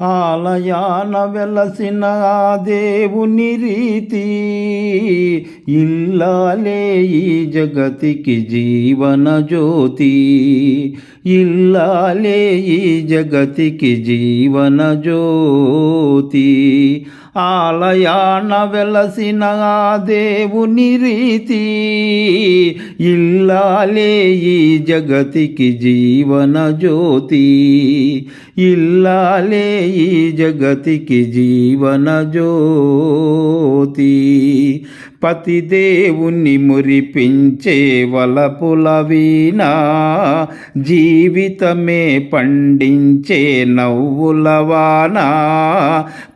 ఆలయాన వెలసిన ఆ దేవుని రీతి ఇల్లాలే ఈ జగతికి జీవన జ్యోతి. ఇల్లాలే ఈ జగతికి జీవన జ్యోతి. ఆలయాన వెలసిన ఆ దేవుని రీతి. ఇల్లాలే ఈ జగతికి జీవన జ్యోతి. ఇల్లాలే ఈ జగతికి జీవన జ్యోతి. పతిదేవుని మురిపించే వలపుల జీవితమే పండించే నవ్వులవానా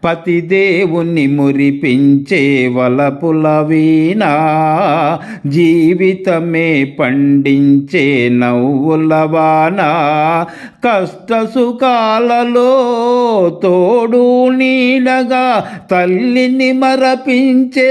పతిదేవుని మురిపించే వలపుల జీవితమే పండించే నవ్వులవానా కష్ట సుఖాలలో తోడు నీడగా తల్లిని మరపించే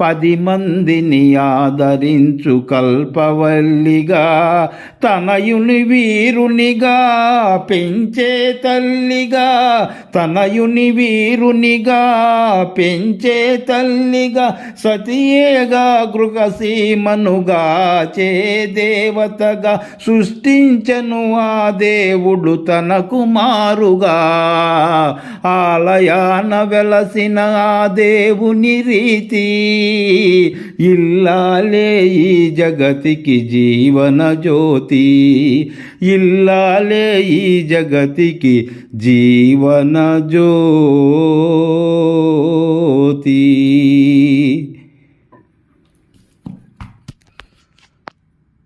పది మందిని ఆదరించు కల్పవల్లిగా తనయుని వీరునిగా పెంచే తల్లిగా తనయుని వీరునిగా పెంచే తల్లిగా సతియేగా గృహసీమనుగా చే దేవతగా సృష్టించను ఆ దేవుడు తన కుమారుగా. ఆలయాన వెలసిన ఆ దేవుని రీతి ఇల్లాలే ఈ జగతికి జీవన జ్యోతి. ఇల్లాలే ఈ జగతికి జీవన జ్యోతి.